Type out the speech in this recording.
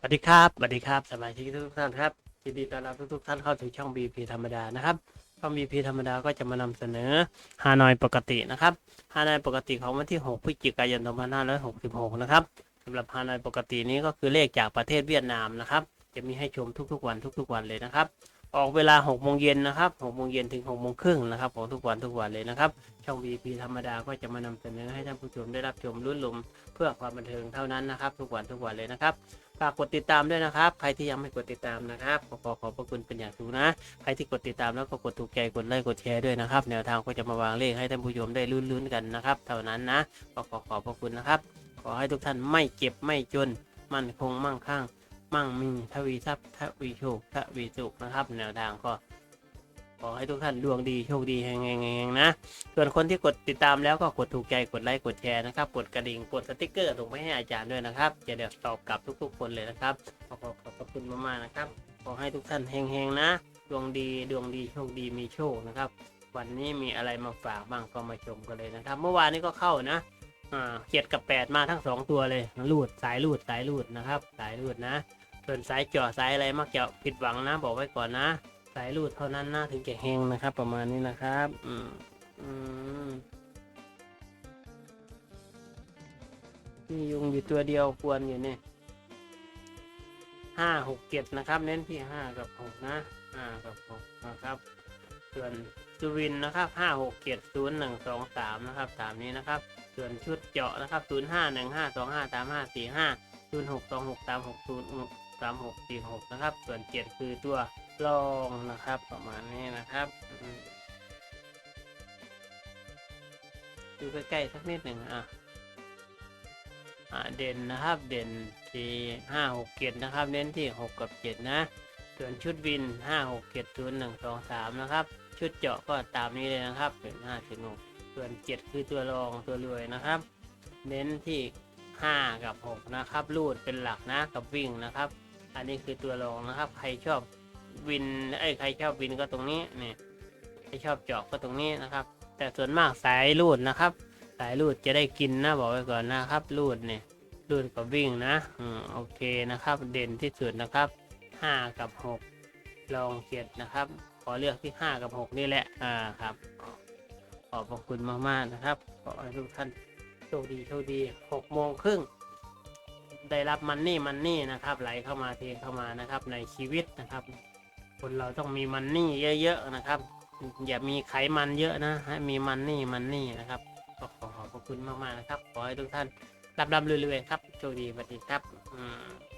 สวัสดีครับสวัสดีครับสมาชิกทุกท่านครับยินดีต้อนรับทุกๆท่านเข้าสู่ช่อง BP ธรรมดานะครับช่อง BP ธรรมดาก็จะมานำเสนอฮานอยปกตินะครับฮานอยปกติของวันที่ 6พฤศจิกายน2566 นะครับสำหรับฮานอยปกตินี้ก็คือเลขจากประเทศเวียดนามนะครับ จะมีให้ชมทุกๆวันทุกๆวันเลยนะครับ ออกเวลา6โมงเย็นนะครับ6โมงเย็นถึง6โมงครึ่งนะครับของทุกวันทุกวันเลยนะครับ ช่อง VP ธรรมดาก็จะมานำเสนอให้ท่านผู้ชมได้รับชมรุ่นลมเพื่อความบันเทิงเท่านั้นนะครับ ทุกวันทุกวันเลยนะครับฝากกดติดตามด้วยนะครับ ใครที่ยังไม่กดติดตามนะครับขอขอขอบพระคุณเป็นอย่างสูงนะ ใครที่กดติดตามแล้วก็กดถูกใจกดไลค์กดแชร์ด้วยนะครับ แนวทางก็จะมาวางเลขให้ท่านผู้ชมได้ลุ้นๆกันนะครับ เท่านั้นนะขอขอขอบพระคุณนะครับ ขอให้ทุกท่านไม่เจ็บไม่จน มั่นคงมั่งคั่ง มั่งมีทวีทรัพย์ทวีโชคทวีสุขนะครับ แนวทางก็ขอให้ทุกท่านดวงดีโชคดีแห่งๆนะ ส่วนคนที่กดติดตามแล้วก็กดถูกใจกดไลค์กดแชร์นะครับ กดกระดิ่งกดสติกเกอร์ส่งไปให้อาจารย์ด้วยนะครับจะเดี๋ยวตอบกลับทุกๆ คนเลยนะครับ ขอขอบพระคุณมากๆนะครับ ขอให้ทุกท่านเฮงๆนะ ดวงดีดวงดีโชคดีมีโชคนะครับ วันนี้มีอะไรมาฝากบ้างก็มาชมกันเลยนะครับ เมื่อวานนี้ก็เข้านะอ่าเจ็ดกับแปดมาทั้งสองตัวเลยลูดสายลูดสายลูดนะครับ สายลูดนะ ส่วนสายเจาะสายอะไรมักจะผิดหวังนะ บอกไว้ก่อนนะ สายรูดเท่านั้นนะถึงจะเฮงนะครับ ประมาณนี้นะครับ อืมอืมมียุงอยู่ตัวเดียวควรอยู่เนี่ยห้าหกเจ็ดนะครับ เน้นที่ห้ากับหกนะห้ากับหกนะครับ ส่วนสุรินนะครับห้าหกเจ็ดศูนย์หนึ่งสองสามนะครับตามนี้นะครับ ส่วนชุดเจาะนะครับศูนย์ห้าหนึ่งห้าสองห้าสามห้าสี่ห้าศูนย์หกสองหกสามหกศูนย์ สามหกสี่หกนะครับ ส่วนเจ็ดคือตัวลองนะครับ ประมาณนี้นะครับดูใกล้ๆสักนิดหนึ่งอะอ่าเด่นนะครับเด่นที่ห้าหกเจ็ดนะครับ เน้นที่หกกับเจ็ดนะ ส่วนชุดวินห้าหกเจ็ดศูนย์หนึ่งสองสามนะครับ ชุดเจาะก็ตามนี้เลยนะครับเป็นห้าถึงหกส่วนเจ็ดคือตัวรองตัวรวยนะครับ เน้นที่ห้ากับหกนะครับ รูดเป็นหลักนะกับวิ่งนะครับ อันนี้คือตัวรองนะครับ ใครชอบวินไอ้ใครชอบวินก็ตรงนี้นี่ใครชอบจาะก็ตรงนี้นะครับ แต่ส่วนมากสายรูดนะครับ สายรูดจะได้กินนะบอกไว้ก่อนนะครับ รูดเนี่ยรูดกับวิ่งนะอืมโอเคนะครับ เด่นที่สุดนะครับห้ากับหกลองเกียนะครับ ขอเลือกที่ห้ากับหกนี่แหละอ่าครับ ขอบพระคุณมากๆนะครับขอให้ทุกท่านโชคดีโชคดีหกโมงครึ่ง ได้รับมันนี่มันนี่นะครับ ไหลเข้ามาเทเข้ามานะครับ ในชีวิตนะครับ คนเราต้องมีมันนี่เยอะๆนะครับ อย่ามีไขมันเยอะนะให้มีมันนี่มันนี่นะครับก็ขอขอบคุณมากๆนะครับ ขอให้ทุกท่านรับรับเรื่อยๆครับโชคดีสวัสดีครับ อืม